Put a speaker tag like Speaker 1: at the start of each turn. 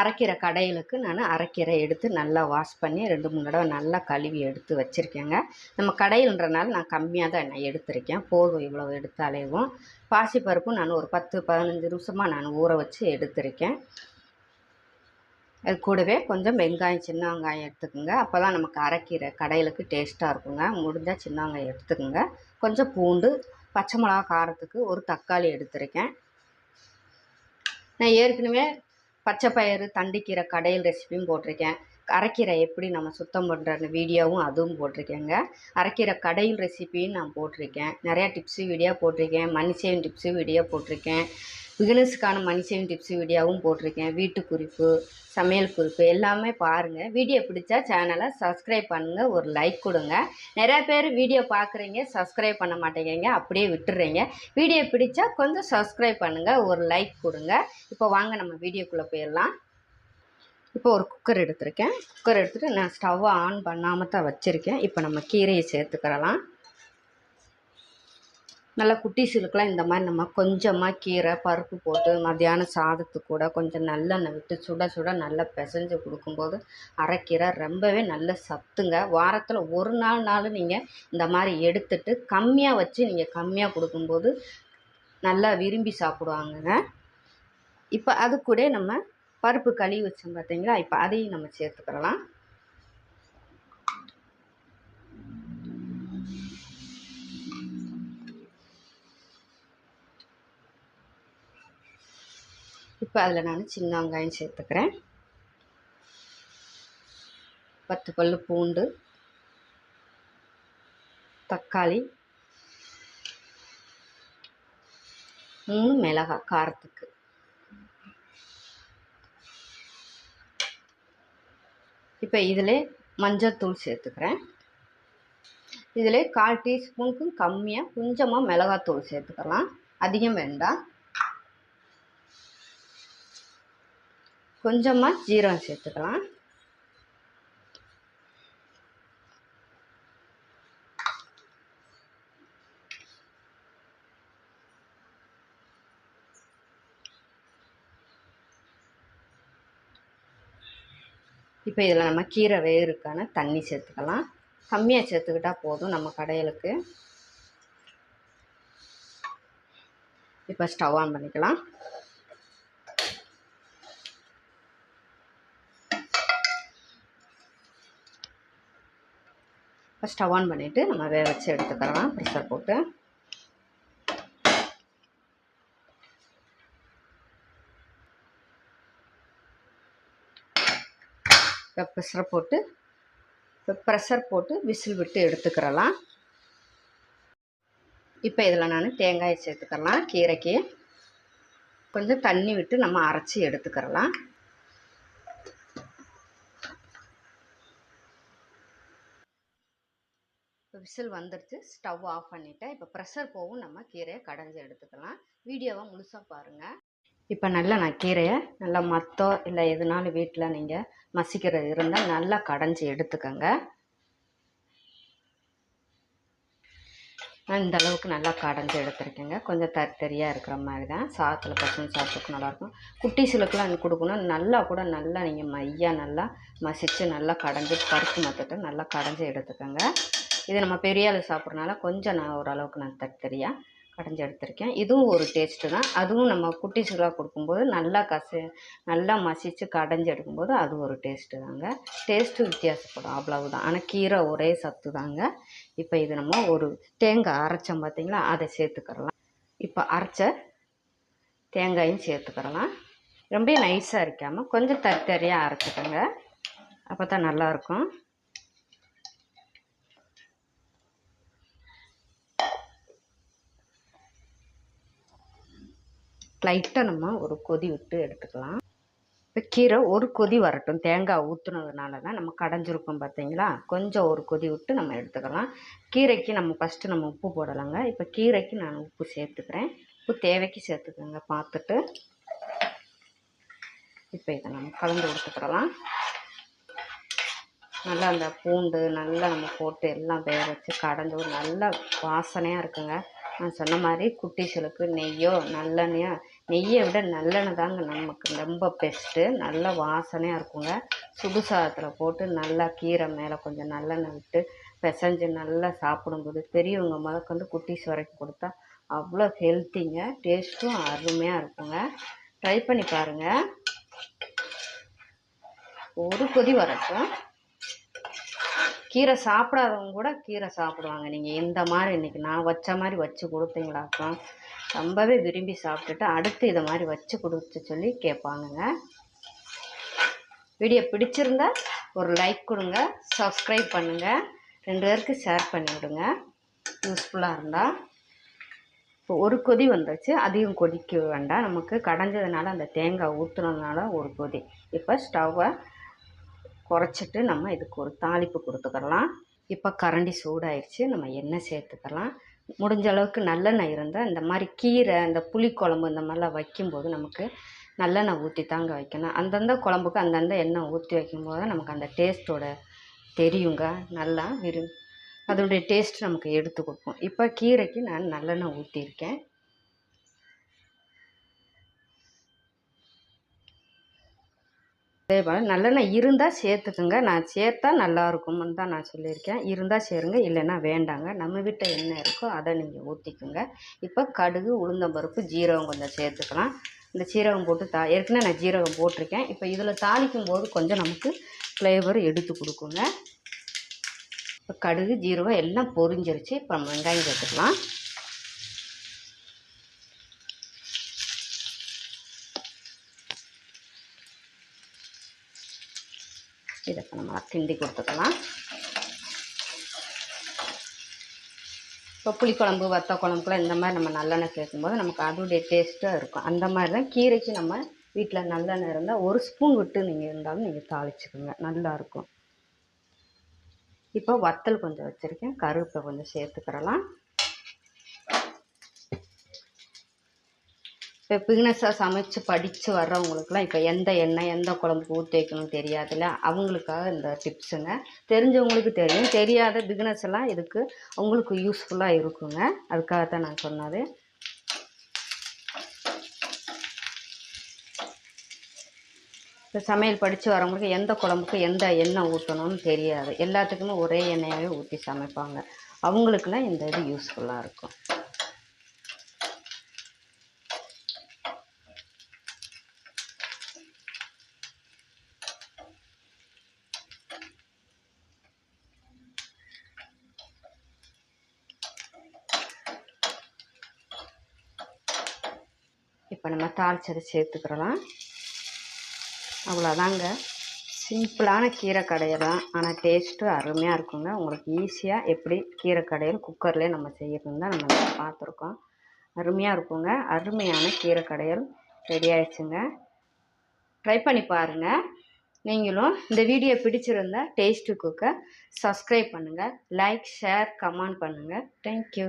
Speaker 1: அரைக்கிற கடையிலுக்கு நான் அரைக்கீரை எடுத்து நல்லா வாஷ் பண்ணி ரெண்டு மூணு தடவை நல்லா கழுவி எடுத்து வச்சுருக்கேங்க. நம்ம கடையில்ன்றனால நான் கம்மியாக தான் நான் எடுத்திருக்கேன். போதும் இவ்வளோ எடுத்தாலேவும். பாசிப்பருப்பும் நான் ஒரு பத்து பதினஞ்சு நிமிஷமாக நான் ஊற வச்சு எடுத்திருக்கேன். அது கூடவே கொஞ்சம் வெங்காயம் சின்ன வெங்காயம் எடுத்துக்கோங்க. அப்போ தான் நமக்கு அரைக்கீரை கடையிலுக்கு டேஸ்ட்டாக இருக்குங்க. முடிஞ்சால் சின்ன வெங்காயம் எடுத்துக்கோங்க. கொஞ்சம் பூண்டு பச்சை மிளகா காரத்துக்கு ஒரு தக்காளி எடுத்திருக்கேன். நான் ஏற்கனவே பச்சை பயிறு தண்டிக்கீரை கடையில் ரெசிபியும் போட்டிருக்கேன். அரைக்கீரை எப்படி நம்ம சுத்தம் பண்ணுற வீடியோவும் அதுவும் போட்டிருக்கேங்க. அரைக்கீரை கடையில் ரெசிபியும் நான் போட்டிருக்கேன். நிறையா டிப்ஸு வீடியோ போட்டிருக்கேன். மணி சேவிங் டிப்ஸு வீடியோ போட்டிருக்கேன். பிகினர்ஸுக்கான மணி சேவிங் வீடியோவும் போட்டிருக்கேன். வீட்டு குறிப்பு சமையல் குறிப்பு எல்லாமே பாருங்கள் வீடியோ பிடிச்சா சேனலை சப்ஸ்கிரைப் பண்ணுங்கள் ஒரு லைக் கொடுங்க. நிறையா பேர் வீடியோ பார்க்குறீங்க சப்ஸ்கிரைப் பண்ண மாட்டேங்கிறீங்க அப்படியே விட்டுறீங்க. வீடியோ பிடிச்சா கொஞ்சம் சப்ஸ்கிரைப் பண்ணுங்கள் ஒரு லைக் கொடுங்க. இப்போ வாங்க நம்ம வீடியோக்குள்ளே போயிடலாம். இப்போ ஒரு குக்கர் எடுத்திருக்கேன். குக்கர் எடுத்துகிட்டு நான் ஸ்டவ்வை ஆன் பண்ணாமல் தான் வச்சுருக்கேன். இப்போ நம்ம கீரையை சேர்த்துக்கிறலாம். நல்லா குட்டீஸுகளுக்கெல்லாம் இந்த மாதிரி நம்ம கொஞ்சமாக கீரை பருப்பு போட்டு மத்தியான சாதத்துக்கு கூட கொஞ்சம் நல்லெண்ணெய் விட்டு சுட சுட நல்லா பிசைஞ்சு கொடுக்கும்போது அரைக்கீரை ரொம்பவே நல்ல சத்துங்க. வாரத்தில் ஒரு நாள் நாளும் நீங்கள் இந்த மாதிரி எடுத்துட்டு கம்மியாக வச்சு நீங்கள் கம்மியாக கொடுக்கும்போது நல்லா விரும்பி சாப்பிடுவாங்கங்க. இப்போ அது கூட நம்ம பருப்பு கழுவி வச்சோம் பார்த்தீங்களா இப்போ அதையும் நம்ம சேர்த்துக்கிறலாம் இப்போ அதில் நான் சின்ன வெங்காயம் சேர்த்துக்கிறேன். பத்து பல் பூண்டு தக்காளி மூணு மிளகாய் காரத்துக்கு. இப்போ இதில் மஞ்சள்தூள் சேர்த்துக்கிறேன். இதில் கால் டீஸ்பூனுக்கும் கம்மியாக கொஞ்சமாக மிளகாத்தூள் சேர்த்துக்கலாம். அதிகம் வேண்டாம். கொஞ்சமாக ஜீரகம் சேர்த்துக்கலாம். இப்போ இதில் நம்ம கீரை வேறுக்கான தண்ணி சேர்த்துக்கலாம். கம்மியாக சேர்த்துக்கிட்டா போதும் நம்ம கடையலுக்கு இப்போ ஸ்டவ் ஆன் பண்ணிக்கலாம். இப்போ ஸ்டவ் ஆன் பண்ணிவிட்டு நம்ம வேக வச்சு எடுத்துக்கலாம். ப்ரெஷர் போட்டு. இப்போ ப்ரெஷர் போட்டு இப்போ ப்ரெஷர் போட்டு விசில் விட்டு எடுத்துக்கிறலாம். இப்போ இதில் நான் தேங்காயை சேர்த்துக்கலாம் கீரைக்கு. கொஞ்சம் தண்ணி விட்டு நம்ம அரைச்சி எடுத்துக்கிறலாம். இப்போ விசில் வந்துடுச்சு ஸ்டவ் ஆஃப் பண்ணிவிட்டேன் இப்போ ப்ரெஷர் போகும் நம்ம கீரையை கடைஞ்சி எடுத்துக்கலாம். வீடியோவை முழுசாக பாருங்கள் இப்போ நல்லா நான் கீரையை நல்லா மத்தோ இல்லை எதுனாலும் வீட்டில் நீங்கள் மசிக்கிறது இருந்தால் நல்லா கடைஞ்சி எடுத்துக்கோங்க. நான் இந்த அளவுக்கு நல்லா கடைஞ்சி எடுத்துருக்கேங்க. கொஞ்சம் தரி தரியாக இருக்கிற மாதிரி தான் சாதத்தில் பசங்க சாப்பிட்றதுக்கு நல்லாயிருக்கும். குட்டீஸுகளுக்கெல்லாம் கொடுக்கணும். நல்லா கூட நல்லா நீங்கள் மையாக நல்லா மசித்து நல்லா கடைஞ்சி பருப்பு மத்தத்தை நல்லா கடைஞ்சி எடுத்துக்கோங்க. இது நம்ம பெரிய ஆள் சாப்பிட்றனால கொஞ்சம் நான் ஓரளவுக்கு நான் தத்தரியாக கடைஞ்சி எடுத்திருக்கேன். இதுவும் ஒரு டேஸ்ட்டு தான். அதுவும் நம்ம குட்டீஸுகளாக கொடுக்கும்போது நல்லா கசு நல்லா மசித்து கடைஞ்சி எடுக்கும்போது அது ஒரு டேஸ்ட்டு தாங்க. டேஸ்ட்டு வித்தியாசப்படும். அவ்வளவுதான். ஆனால் கீரை ஒரே சத்து தாங்க. இப்போ இது நம்ம ஒரு தேங்காய் அரைச்சோம் பார்த்தீங்களா அதை சேர்த்துக்கிறலாம். இப்போ அரைச்ச தேங்காயும் சேர்த்துக்கிறலாம். ரொம்ப நைஸாக இருக்காமல் கொஞ்சம் தரி அரைச்சிக்கோங்க. அப்போ தான் நல்லாயிருக்கும் லைட்டாக நம்ம ஒரு கொதி விட்டு எடுத்துக்கலாம். இப்போ கீரை ஒரு கொதி வரட்டும். தேங்காய் ஊற்றுனதுனால தான் நம்ம கடைஞ்சிருக்கோம் பார்த்தீங்களா கொஞ்சம் ஒரு கொதி விட்டு நம்ம எடுத்துக்கலாம். கீரைக்கு நம்ம ஃபஸ்ட்டு நம்ம உப்பு போடலாங்க. இப்போ கீரைக்கு நான் உப்பு சேர்த்துக்கிறேன். உப்பு தேவைக்கு சேர்த்துக்கோங்க. பார்த்துட்டு இப்போ இதை நம்ம கலந்து கொடுத்துக்கிடலாம் நல்லா அந்த பூண்டு நல்லா நம்ம போட்டு எல்லாம் வேக வச்சு கடைஞ்சி ஒரு நல்ல வாசனையாக இருக்குங்க. நான் சொன்ன மாதிரி குட்டிசலுக்கு நெய்யோ நல்லெண்ணையோ நெய்யை விட நல்லெண்ணெய் தாங்க நமக்கு ரொம்ப பெஸ்ட்டு நல்ல வாசனையாக இருக்குங்க. சுடு சாதத்தில் போட்டு நல்லா கீரை மேலே கொஞ்சம் நல்லெண்ணெய் விட்டு பிசைஞ்சு நல்லா சாப்பிடும்போது பெரியவங்க முதற்கொண்டு குட்டீஸ் வரைக்கும் கொடுத்தா அவ்வளோ ஹெல்த்திங்க டேஸ்ட்டும் அருமையாக இருக்குங்க. ட்ரை பண்ணி பாருங்கள் ஒரு கொதி வரட்டும். கீரை சாப்பிடாதவங்க கூட கீரை சாப்பிடுவாங்க. நீங்கள் இந்த மாதிரி இன்றைக்கி நான் வச்ச மாதிரி வச்சு கொடுத்தீங்களாக்கும் ரொம்பவே விரும்பி சாப்பிட்டுட்டு அடுத்து இதை மாதிரி வச்சு கொடுத்து சொல்லி கேட்பாங்கங்க வீடியோ பிடிச்சிருந்தா ஒரு லைக் கொடுங்க சப்ஸ்கிரைப் பண்ணுங்கள் ரெண்டு பேருக்கு ஷேர் பண்ணிவிடுங்க யூஸ்ஃபுல்லாக இருந்தால் இப்போ ஒரு கொதி வந்துருச்சு அதிகம் கொதிக்க வேண்டாம். நமக்கு கடைஞ்சதுனால அந்த தேங்காய் ஊற்றுனதுனால ஒரு கொதி. இப்போ ஸ்டவ்வை குறைச்சிட்டு நம்ம இதுக்கு ஒரு தாளிப்பு கொடுத்துக்கலாம். இப்போ கரண்டி சூடாயிடுச்சு நம்ம எண்ணெய் சேர்த்துக்கலாம். முடிஞ்ச அளவுக்கு நல்லெண்ணெய் இருந்தால் இந்த மாதிரி கீரை இந்த புளிக்குழம்பு இந்த மாதிரிலாம் வைக்கும்போது நமக்கு நல்லெண்ணெய் ஊற்றி தாங்க வைக்கணும். அந்தந்த குழம்புக்கு அந்தந்த எண்ணெய் ஊற்றி வைக்கும்போது தான் நமக்கு அந்த டேஸ்ட்டோட தெரியுங்க. நல்லா விரும் அதோடைய டேஸ்ட் நமக்கு எடுத்து கொடுக்கும். இப்போ கீரைக்கு நான் நல்லெண்ணெய் ஊற்றிருக்கேன் அதே போல் நல்லெண்ணெய் இருந்தால் சேர்த்துக்குங்க. நான் சேர்த்தா நல்லாயிருக்கும்னு தான் நான் சொல்லியிருக்கேன். இருந்தால் சேருங்க இல்லைன்னா வேண்டாங்க. நம்ம வீட்டை என்ன இருக்கோ அதை நீங்கள் ஊற்றிக்குங்க இப்போ கடுகு உளுந்தம்பருப்பு ஜீரகம் கொஞ்சம் சேர்த்துக்கலாம். இந்த சீரகம் போட்டு தா ஏற்கனவே நான் ஜீரகம் போட்டிருக்கேன். இப்போ இதில் தாளிக்கும் போது கொஞ்சம் நமக்கு ஃப்ளேவர் எடுத்து கொடுக்குங்க. இப்போ கடுகு ஜீரகம் எல்லாம் பொரிஞ்சிருச்சு. இப்போ நம்ம வெங்காயம் சேர்த்துக்கலாம். நல்லா கிண்டி கொடுத்துக்கலாம். இப்போ புளிக்குழம்பு வத்த குழம்புக்குலாம் இந்த மாதிரி நம்ம நல்லெண்ணெய் சேர்க்கும்போது நமக்கு அதோடைய டேஸ்ட்டாக இருக்கும். அந்த மாதிரி தான் கீரைக்கு நம்ம வீட்டில் நல்லெண்ணெய் இருந்தால் ஒரு ஸ்பூன் விட்டு நீங்கள் இருந்தாலும் நீங்கள் தாளிச்சுக்கோங்க. நல்லாயிருக்கும் இப்போ வத்தல் கொஞ்சம் வச்சுருக்கேன். கருவேப்பை கொஞ்சம் சேர்த்துக்கிறலாம். இப்போ பிகினஸாக சமைச்சு படித்து வர்றவங்களுக்குலாம் இப்போ எந்த எண்ணெய் எந்த குழம்புக்கு ஊற்றி வைக்கணும் தெரியாதுல்ல? அவங்களுக்காக இந்த டிப்ஸுங்க தெரிஞ்சவங்களுக்கு தெரியும். தெரியாத பிகினஸ் எல்லாம் இதுக்கு உங்களுக்கு யூஸ்ஃபுல்லாக இருக்குங்க. அதுக்காக தான் நான் சொன்னது. இப்போ சமையல் படித்து வரவங்களுக்கு எந்த குழம்புக்கு எந்த எண்ணெய் ஊற்றணும்னு தெரியாது. எல்லாத்துக்குமே ஒரே எண்ணெயாகவே ஊற்றி சமைப்பாங்க. அவங்களுக்குலாம் இந்த இது யூஸ்ஃபுல்லாக இருக்கும். இப்போ நம்ம தாளிச்சதை சேர்த்துக்கிறலாம். அவ்வளோதாங்க. சிம்பிளான கீரை கடையலாம் ஆனால் டேஸ்ட்டு அருமையாக இருக்குங்க. உங்களுக்கு ஈஸியாக எப்படி கீரை கடையில் குக்கர்லேயே நம்ம செய்யணும் தான் நம்ம பார்த்துருக்கோம். அருமையாக இருக்குங்க. அருமையான கீரை கடையல் ரெடி ஆயிடுச்சுங்க. ட்ரை பண்ணி பாருங்கள் நீங்களும் இந்த வீடியோ பிடிச்சிருந்தா டேஸ்ட்டு குக்கை சப்ஸ்கிரைப் பண்ணுங்கள் லைக் ஷேர் கமெண்ட் பண்ணுங்கள் தேங்க்யூ